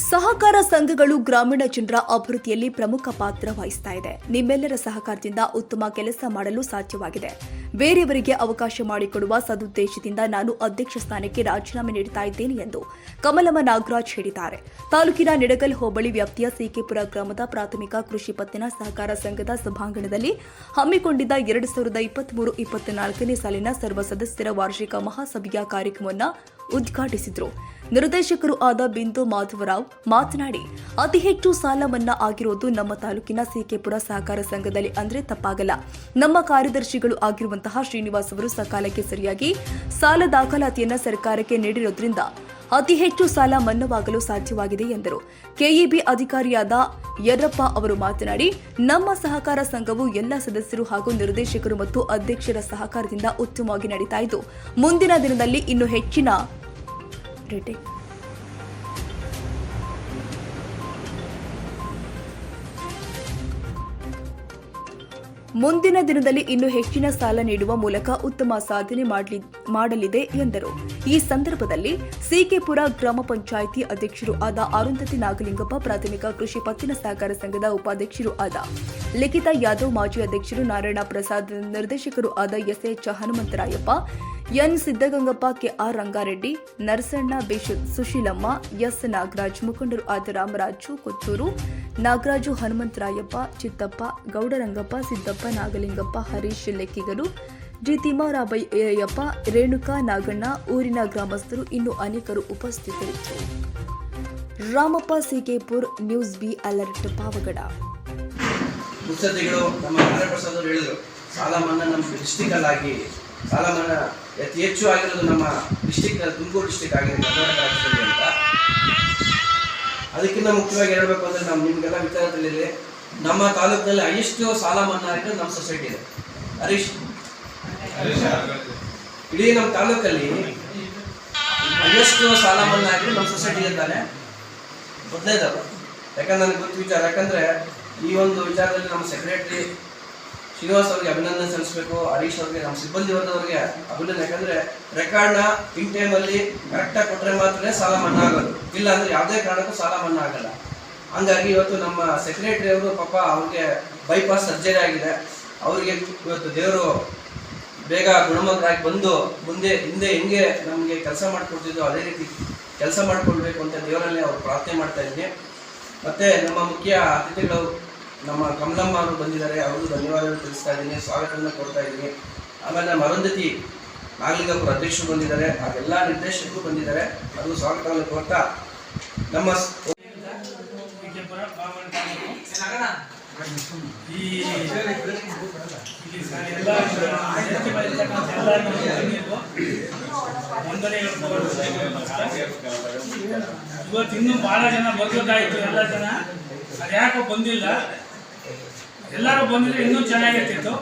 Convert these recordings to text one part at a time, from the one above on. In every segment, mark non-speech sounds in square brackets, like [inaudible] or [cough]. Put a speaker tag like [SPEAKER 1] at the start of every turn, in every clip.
[SPEAKER 1] ಸಹಕಾರ ಸಂಘಗಳು ಗ್ರಾಮೀಣ ಜನರ ಅಭಿವೃದ್ಧಿಯಲ್ಲಿ ಪ್ರಮುಖ ಪಾತ್ರ ವಹಿಸ್ತಾ ಇದೆ. ನಿಮ್ಮೆಲ್ಲರ ಸಹಕಾರದಿಂದ ಉತ್ತಮ ಕೆಲಸ ಮಾಡಲು ಸಾಧ್ಯವಾಗಿದೆ. ಬೇರೆಯವರಿಗೆ ಅವಕಾಶ ಮಾಡಿಕೊಡುವ ಸದುದ್ದೇಶದಿಂದ ನಾನು ಅಧ್ಯಕ್ಷ ಸ್ಥಾನಕ್ಕೆ ರಾಜೀನಾಮೆ ನೀಡುತ್ತಾ ಇದ್ದೇನೆ ಎಂದು ಕಮಲಮ್ಮ ನಾಗರಾಜ್ ಹೇಳಿದ್ದಾರೆ. ತಾಲೂಕಿನ ನಿಡಗಲ್ ಹೋಬಳಿ ವ್ಯಾಪ್ತಿಯ ಸಿಕೆಪುರ ಗ್ರಾಮದ ಪ್ರಾಥಮಿಕ ಕೃಷಿ ಪತ್ತಿನ ಸಹಕಾರ ಸಂಘದ ಸಭಾಂಗಣದಲ್ಲಿ ಹಮ್ಮಿಕೊಂಡಿದ್ದ ಎರಡು ಸಾವಿರದ ಇಪ್ಪತ್ಮೂರು ಇಪ್ಪತ್ನಾಲ್ಕನೇ ಸಾಲಿನ ಸರ್ವ ಸದಸ್ಯರ ವಾರ್ಷಿಕ ಮಹಾಸಭೆಯ ಕಾರ್ಯಕ್ರಮವನ್ನು ಉದ್ಘಾಟಿಸಿದರು. ನಿರ್ದೇಶಕರು ಆದ ಬಿಂದು ಮಾಧವರಾವ್ ಮಾತನಾಡಿ, ಅತಿ ಹೆಚ್ಚು ಸಾಲ ಮನ್ನಾ ಆಗಿರೋದು ನಮ್ಮ ತಾಲೂಕಿನ ಸಿಕೆಪುರ ಸಹಕಾರ ಸಂಘದಲ್ಲಿ ಅಂದ್ರೆ ತಪ್ಪಾಗಲ್ಲ. ನಮ್ಮ ಕಾರ್ಯದರ್ಶಿಗಳು ಆಗಿರುವಂತಹ ಶ್ರೀನಿವಾಸ್ ಅವರು ಸಕಾಲಕ್ಕೆ ಸರಿಯಾಗಿ ಸಾಲ ದಾಖಲಾತಿಯನ್ನು ಸರ್ಕಾರಕ್ಕೆ ನೀಡಿರೋದ್ರಿಂದ ಅತಿ ಹೆಚ್ಚು ಸಾಲ ಮನ್ನವಾಗಲು ಸಾಧ್ಯವಾಗಿದೆ ಎಂದರು. ಕೆಇಬಿ ಅಧಿಕಾರಿಯಾದ ಯರ್ರಪ್ಪ ಅವರು ಮಾತನಾಡಿ, ನಮ್ಮ ಸಹಕಾರ ಸಂಘವು ಎಲ್ಲ ಸದಸ್ಯರು ಹಾಗೂ ನಿರ್ದೇಶಕರು ಮತ್ತು ಅಧ್ಯಕ್ಷರ ಸಹಕಾರದಿಂದ ಉತ್ತಮವಾಗಿ ನಡೀತಾ ಇದ್ದು, ಮುಂದಿನ ದಿನದಲ್ಲಿ ಇನ್ನು ಹೆಚ್ಚಿನ ಮುಂದಿನ ದಿನದಲ್ಲಿ ಇನ್ನು ಹೆಚ್ಚಿನ ಸಾಲ ನೀಡುವ ಮೂಲಕ ಉತ್ತಮ ಸಾಧನೆ ಮಾಡ್ಲಿ- ಮಾಡಲಿದೆ ಎಂದರು. ಈ ಸಂದರ್ಭದಲ್ಲಿ ಸಿಕೆಪುರ ಗ್ರಾಮ ಪಂಚಾಯಿತಿ ಅಧ್ಯಕ್ಷರು ಆದ ಅರುಂಧತಿ ನಾಗಲಿಂಗಪ್ಪ, ಪ್ರಾಥಮಿಕ ಕೃಷಿ ಪತ್ತಿನ ಸಹಕಾರ ಸಂಘದ ಉಪಾಧ್ಯಕ್ಷರು ಆದ ಲಿಖಿತಾ ಯಾದವ್ ಮಾಜಿ ಅಧ್ಯಕ್ಷರು ನಾರಾಯಣ ಪ್ರಸಾದ್, ನಿರ್ದೇಶಕರು ಆದ SH Hanumantharayappa N Siddagangappa KR Rangareddy, Narasanna B Sushilamma, S Nagaraj ಮುಖಂಡರು ಆದ ರಾಮರಾಜು ಕೊತ್ತೂರು ನಾಗರಾಜು ಹನುಮಂತರಾಯಪ್ಪ, ಚಿತ್ತಪ್ಪ, ಗೌಡರಂಗಪ್ಪ, ಸಿದ್ದಪ್ಪ, ನಾಗಲಿಂಗಪ್ಪ, ಹರೀಶ್ ಲೆಕ್ಕಿಗರು ಜಿ ತಿಮ್ಮಾರಾಬಯ್ಯಪ್ಪ ರೇಣುಕಾ ನಾಗಣ್ಣ, ಊರಿನ ಗ್ರಾಮಸ್ಥರು ಇನ್ನು ಅನೇಕರು ಉಪಸ್ಥಿತರಿದ್ದರು. Ramappa ಸಿಕೆಪುರ್ news B alert Pavagada.
[SPEAKER 2] ಸಾಲ ಮನ್ನಾ ನಮ್ಮ ಡಿಸ್ಟಿಕಲ್ಲಾಗಿ ಸಾಲ ಮನ್ನಾ ಅತಿ ಹೆಚ್ಚು ಆಗಿರೋದು ನಮ್ಮ ಡಿಸ್ಟಿಕ್ ತುಮಕೂರು ಡಿಸ್ಟಿಕ್ ಆಗಿದೆ ಕರ್ನಾಟಕ ರಾಜ್ಯದಲ್ಲಿ ಅಂತ. ಅದಕ್ಕಿಂತ ಮುಖ್ಯವಾಗಿ ಹೇಳಬೇಕು ಅಂದರೆ ನಮ್ಮ ನಿಮಗೆಲ್ಲ ವಿಚಾರ ತಿಳಿದಿದೆ ನಮ್ಮ ತಾಲೂಕಿನಲ್ಲಿ ಹೈಯೆಸ್ಟ್ ಸಾಲ ಮನ್ನಾ ನಮ್ಮ ಸೊಸೈಟಿ ಇದೆ ಹರೀಶ್. ಇಡೀ ನಮ್ಮ ತಾಲೂಕಲ್ಲಿ ಹೈಯೆಸ್ಟ್ ಸಾಲ ಮನ್ನಾ ನಮ್ಮ ಸೊಸೈಟಿ ಇದ್ದಾನೆ ಮೊದಲೇದಾರು ಯಾಕಂದ್ರೆ ನನಗೆ ಗೊತ್ತು ವಿಚಾರ, ಯಾಕಂದ್ರೆ ಈ ಒಂದು ವಿಚಾರದಲ್ಲಿ ನಮ್ಮ ಸೆಕ್ರೆಟರಿ ಶ್ರೀನಿವಾಸ್ ಅವರಿಗೆ ಅಭಿನಂದನೆ ಸಲ್ಲಿಸಬೇಕು. ಹರೀಶ್ ಅವರಿಗೆ ನಮ್ಮ ಸಿಬ್ಬಂದಿ ವರ್ಗದವ್ರಿಗೆ ಅಭಿನಂದನೆ. ಯಾಕಂದ್ರೆ ರೆಕಾರ್ಡ್ನ ಇನ್ ಟೈಮಲ್ಲಿ ಕರೆಕ್ಟಾಗಿ ಕೊಟ್ಟರೆ ಮಾತ್ರ ಸಾಲ ಮನ್ನಾ ಆಗೋದು ಇಲ್ಲ ಅಂದ್ರೆ ಯಾವುದೇ ಕಾರಣಕ್ಕೂ ಸಾಲ ಮನ್ನಾ ಆಗಲ್ಲ ಹಂಗಾಗಿ ಇವತ್ತು ನಮ್ಮ ಸೆಕ್ರೆಟರಿ ಅವರು ಪಾಪ ಅವ್ರಿಗೆ ಬೈಪಾಸ್ ಸರ್ಜರಿ ಆಗಿದೆ. ಅವರಿಗೆ ಇವತ್ತು ದೇವರು ಬೇಗ ಗುಣಮುಖರಾಗಿ ಬಂದು ಮುಂದೆ, ಹಿಂದೆ ಹೆಂಗೆ ನಮಗೆ ಕೆಲಸ ಮಾಡಿಕೊಡ್ತಿದ್ದೋ ಅದೇ ರೀತಿ ಕೆಲಸ ಮಾಡಿಕೊಡ್ಬೇಕು ಅಂತ ದೇವರಲ್ಲಿ ಅವ್ರು ಪ್ರಾರ್ಥನೆ ಮಾಡ್ತಾ ಇದ್ದೀನಿ ಮತ್ತೆ ನಮ್ಮ ಮುಖ್ಯ ಅತಿಥಿಗಳು ನಮ್ಮ ಕಮಲಮ್ಮ ಅವರು ಬಂದಿದ್ದಾರೆ ಅವರು ಧನ್ಯವಾದಗಳು ತಿಳಿಸ್ತಾ ಇದ್ದೀನಿ ಸ್ವಾಗತವನ್ನು ಕೊಡ್ತಾ ಇದ್ದೀನಿ ಆಮೇಲೆ ನಮ್ಮ ಅರುಂಧತಿ ನಾಗಲಿಂಗಪುರ ಅಧ್ಯಕ್ಷರು ಬಂದಿದ್ದಾರೆ ಹಾಗೆಲ್ಲ ನಿರ್ದೇಶಕರು ಬಂದಿದ್ದಾರೆ ಅದು ಸ್ವಾಗತವನ್ನು ಕೊಡ್ತಾ ನಮ್ಮ ಸ್-
[SPEAKER 3] ವಿಜಯಪುರ ಬಾಮಣ ತಾಲೂಕು. ಈ ಇಲ್ಲಿ ಸ- ಎಲ್ಲ ಜಾತಿ ಬರ್ತಕ್ಕಂಥ ಎಲ್ಲರಿಗೂ ಧನ್ಯವಾದಗಳು. ವಂದನೆಗಳು ಇವತ್ತು ಇನ್ನೂ ಬಹಳ ಜನ ಬರ್ಬೇಕಾಯ್ತು ಎಲ್ಲ ಜನ ಅದ್ಯಾಕೋ ಬಂದಿಲ್ಲ ಎಲ್ಲರೂ ಬಂದಿದ್ರೆ, ಇನ್ನೂ ಚೆನ್ನಾಗಿರ್ತಿತ್ತು.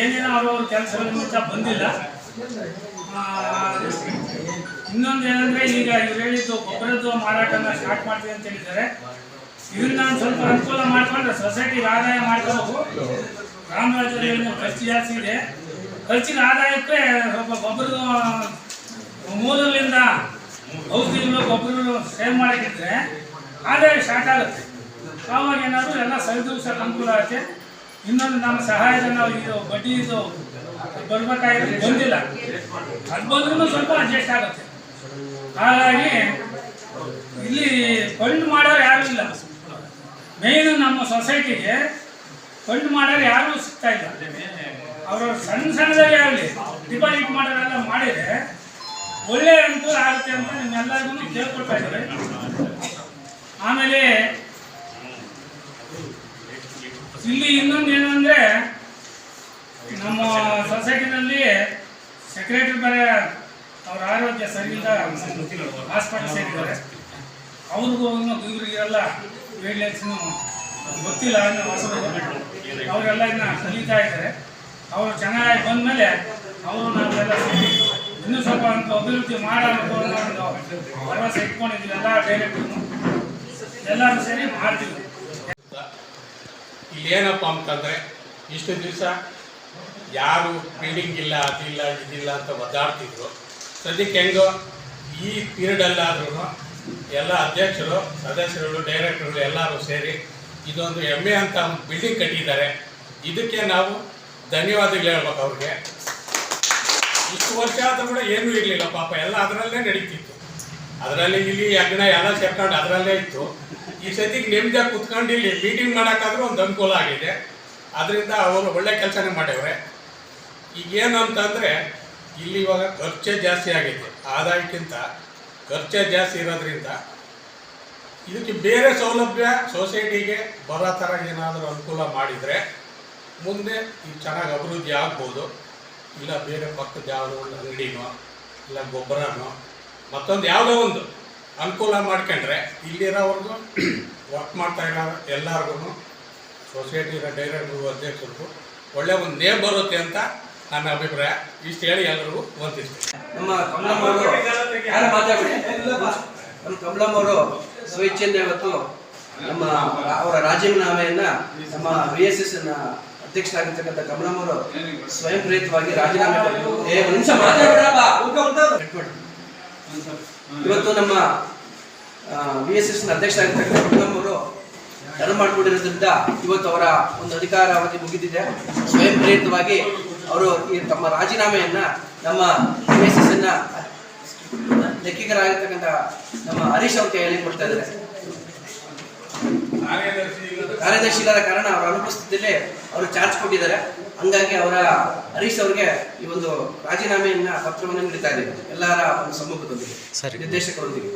[SPEAKER 3] ಏನೇನೋ ಅವ್ರವ್ರ ಕೆಲಸಗಳ ಬಂದಿಲ್ಲ. ಇನ್ನೊಂದು ಏನಂದ್ರೆ, ಈಗ ಇವ್ರು ಹೇಳಿದ್ದು ಗೊಬ್ಬರದ್ದು ಮಾರಾಟನ ಸ್ಟಾರ್ಟ್ ಮಾಡ್ತೀವಿ ಅಂತ ಹೇಳಿದ್ದಾರೆ. ಇದನ್ನ ನಾನು ಸ್ವಲ್ಪ ಅನುಕೂಲ ಮಾಡ್ಕೊಂಡ್ರೆ ಸೊಸೈಟಿಗೆ ಆದಾಯ ಮಾಡ್ಕೋಬೇಕು. ರಾಮರಾಜರು ಖರ್ಚು ಜಾಸ್ತಿ ಇದೆ. ಖರ್ಚಿನ ಆದಾಯಕ್ಕೆ ಸ್ವಲ್ಪ ಗೊಬ್ಬರದ ಮೂಲದಿಂದ ಔಷಧಿಗಳು ಗೊಬ್ಬರಗಳು ಸೇವ್ ಮಾಡೋಕ್ಕಿದ್ರೆ ಆದಾಯ ಸ್ಟಾರ್ಟ್ ಆಗುತ್ತೆ. ಆವಾಗ ಏನಾದರೂ ಎಲ್ಲ ಸರಿದೂಗಿಸೋಕೆ ಅನುಕೂಲ ಆಗುತ್ತೆ. ಇನ್ನೊಂದು ನಮ್ಮ ಸಹಾಯಧನ ಇದು ಬಡ್ಡಿ ಇದು ಬರ್ಬೇಕಾಗಿರೋದು ಬಂದಿಲ್ಲ. ಅದು ಬಂದ್ರೂ ಸ್ವಲ್ಪ ಅಡ್ಜಸ್ಟ್ ಆಗುತ್ತೆ. ಹಾಗಾಗಿ ಇಲ್ಲಿ ಫಂಡ್ ಮಾಡೋರು ಯಾರು ಇಲ್ಲ. ಮೇಯ್ನು ನಮ್ಮ ಸೊಸೈಟಿಗೆ ಫಂಡ್ ಮಾಡೋರು ಯಾರು ಸಿಗ್ತಾ ಇಲ್ಲ. ಅವರು ಸಣ್ಣ ಸಣ್ಣದಾಗಿ ಆಗಲಿ ಡಿಪಾಸಿಟ್ ಮಾಡೋರೆಲ್ಲ ಮಾಡಿದರೆ ಒಳ್ಳೆಯ ಅನುಕೂಲ ಆಗುತ್ತೆ ಅಂತ ನಿಮ್ಮೆಲ್ಲರಿಗೂ ಕೇಳ್ಕೊಳ್ತಾ ಇದ್ದಾರೆ ಆಮೇಲೆ ಇಲ್ಲಿ ಇನ್ನೊಂದು ಏನು ಅಂದರೆ ನಮ್ಮ ಸೊಸೈಟಿನಲ್ಲಿ ಸೆಕ್ರೆಟರಿ ಬೇರೆ ಅವ್ರ ಆರೋಗ್ಯ ಸರಿಯಿಂದ ಹಾಸ್ಪಿಟಲ್ ಸೇರಿದ್ದಾರೆ. ಅವ್ರಿಗೂ ಇವರಿಗೆಲ್ಲ ಗೈಡ್ಲೈನ್ಸ್ನು ಗೊತ್ತಿಲ್ಲ ಅನ್ನೋ ಹೊಸ ಅವರೆಲ್ಲ ಇನ್ನು ಕಲಿತಾ ಇದ್ದಾರೆ. ಅವರು ಚೆನ್ನಾಗಿ ಬಂದಮೇಲೆ ಅವರು ನಾವೆಲ್ಲ ಇನ್ನೂ ಸ್ವಲ್ಪ ಅಂತ ಅಭಿವೃದ್ಧಿ ಮಾಡಬೇಕು ಅನ್ನೋ ಒಂದು ಭರವಸೆ ಇಟ್ಕೊಂಡಿದ್ವಿ ಎಲ್ಲ ಡೈರೆಕ್ಟ್ರು ಎಲ್ಲರೂ ಸೇರಿ ಮಾಡ್ತೀವಿ.
[SPEAKER 4] ಇಲ್ಲಿ ಏನಪ್ಪ ಅಂತಂದರೆ, ಇಷ್ಟು ದಿವಸ ಯಾರು ಬಿಲ್ಡಿಂಗ್ ಇಲ್ಲ ಅದಿಲ್ಲ ಇದಿಲ್ಲ ಅಂತ ಒದ್ದಾಡ್ತಿದ್ರು. ಸದ್ಯಕ್ಕೆ ಹೆಂಗೋ ಈ ಪೀರಿಯಡಲ್ಲಾದ್ರೂ ಎಲ್ಲ ಅಧ್ಯಕ್ಷರು, ಸದಸ್ಯರುಗಳು ಡೈರೆಕ್ಟರ್ಗಳು ಎಲ್ಲರೂ ಸೇರಿ ಇದೊಂದು ಹೆಮ್ಮೆ ಅಂತ ಬಿಲ್ಡಿಂಗ್ ಕಟ್ಟಿದ್ದಾರೆ. ಇದಕ್ಕೆ ನಾವು ಧನ್ಯವಾದಗಳು ಹೇಳ್ಬೇಕು ಅವ್ರಿಗೆ. ಇಷ್ಟು ವರ್ಷ ಆದರೂ ಕೂಡ ಏನೂ ಇರಲಿಲ್ಲ ಪಾಪ, ಎಲ್ಲ ಅದರಲ್ಲೇ ನಡೀತಿತ್ತು. ಅದರಲ್ಲಿ ಇಲ್ಲಿ ಯಜ್ಞ ಎಲ್ಲ ಸೇರ್ಕೊಂಡು ಅದರಲ್ಲೇ ಇತ್ತು. ಈ ಸತಿಗೆ ನೆಮ್ಮದಿಯಾಗಿ ಕುತ್ಕೊಂಡು ಇಲ್ಲಿ ಮೀಟಿಂಗ್ ಮಾಡೋಕ್ಕಾದ್ರೂ ಒಂದು ಅನುಕೂಲ ಆಗಿದೆ. ಅದರಿಂದ ಅವರು ಒಳ್ಳೆ ಕೆಲಸನೇ ಮಾಡ್ಯವ್ರೆ. ಈಗೇನು ಅಂತಂದರೆ ಇಲ್ಲಿ ಇವಾಗ ಖರ್ಚೇ ಜಾಸ್ತಿ ಆಗಿದೆ. ಆದಾಯಕ್ಕಿಂತ ಖರ್ಚೇ ಜಾಸ್ತಿ ಇರೋದ್ರಿಂದ ಇದಕ್ಕೆ ಬೇರೆ ಸೌಲಭ್ಯ ಸೊಸೈಟಿಗೆ ಬರೋ ಥರ ಏನಾದರೂ ಅನುಕೂಲ ಮಾಡಿದರೆ ಮುಂದೆ ಇದು ಚೆನ್ನಾಗಿ ಅಭಿವೃದ್ಧಿ ಆಗ್ಬೋದು. ಇಲ್ಲ ಬೇರೆ ಪಕ್ಕದ ಯಾವುದೋ ಒಂದು ಅಂಗಡಿನೋ, ಇಲ್ಲ ಗೊಬ್ಬರನೋ ಮತ್ತೊಂದು ಯಾವುದೋ ಒಂದು ಅನುಕೂಲ ಮಾಡ್ಕೊಂಡ್ರೆ ಇಲ್ಲಿರೋವ್ರಿಗೂ ವರ್ಕ್ [clears throat] ಮಾಡ್ತಾ ಇರೋ ಎಲ್ಲರಿಗೂ ಸೊಸೈಟಿ ಡೈರೆಕ್ಟ್ರು ಅಧ್ಯಕ್ಷರಿಗೂ ಒಳ್ಳೆ ಒಂದು ನೇಮ್ ಬರುತ್ತೆ ಅಂತ ನನ್ನ ಅಭಿಪ್ರಾಯ. ಇಷ್ಟು ಹೇಳಿ ಎಲ್ಲರಿಗೂ ವಂದಿಸ್ತೀನಿ
[SPEAKER 2] ನಮ್ಮ ನಮ್ಮ ಕಮಲಮ್ಮ ಅವರು ಸ್ವಇಚ್ಛೆಯಿಂದ ಇವತ್ತು ನಮ್ಮ ಅವರ ರಾಜೀನಾಮೆಯನ್ನ ನಮ್ಮ ವಿ ಎಸ್ ಎಸ್ ಅಧ್ಯಕ್ಷರಾಗಿರ್ತಕ್ಕಂಥ ಕಮಲಮ್ಮವರು ಸ್ವಯಂ ಪ್ರೇರಿತವಾಗಿ ರಾಜೀನಾಮೆ ಕೊಟ್ಟು ಇವತ್ತು ನಮ್ಮ ವಿ ಎಸ್ ಎಸ್ ಕಮಲಮ್ಮ ಅವರು ಧರ್ಮ ಮಾಡಿಕೊಂಡಿರೋದ್ರಿಂದ ಇವತ್ತು ಅವರ ಒಂದು ಅಧಿಕಾರಾವಧಿ ಮುಗಿದಿದೆ. ಸ್ವಯಂ ಪ್ರೇರಿತವಾಗಿ ಅವರು ತಮ್ಮ ರಾಜೀನಾಮೆಯನ್ನ ನಮ್ಮ ವಿ ಎಸ್ ಎಸ್ನ ಲೆಕ್ಕಿಗರಾಗಿರ್ತಕ್ಕಂಥ ನಮ್ಮ ಹರೀಶ್ ಅವ್ರ ಕೈಯಲ್ಲಿ ಕೊಡ್ತಾ ಇದ್ದಾರೆ. ಕಾರ್ಯದರ್ಶಿ ಇಲ್ಲದ ಕಾರಣ ಅವರ ಅನುಪಸ್ಥಿತಿಯಲ್ಲಿ ಅವರು ಚಾರ್ಜ್ ಕೊಟ್ಟಿದ್ದಾರೆ. ಹಂಗಾಗಿ ಅವರ ಹರೀಶ್ ಅವರಿಗೆ ಈ ಒಂದು ರಾಜೀನಾಮೆಯನ್ನ ಪತ್ರವನ್ನು ನೀಡ್ತಾ ಇದ್ದೀವಿ ಎಲ್ಲರ ಒಂದು ಸಮ್ಮುಖದೊಂದಿಗೆ ನಿರ್ದೇಶಕರೊಂದಿಗೆ.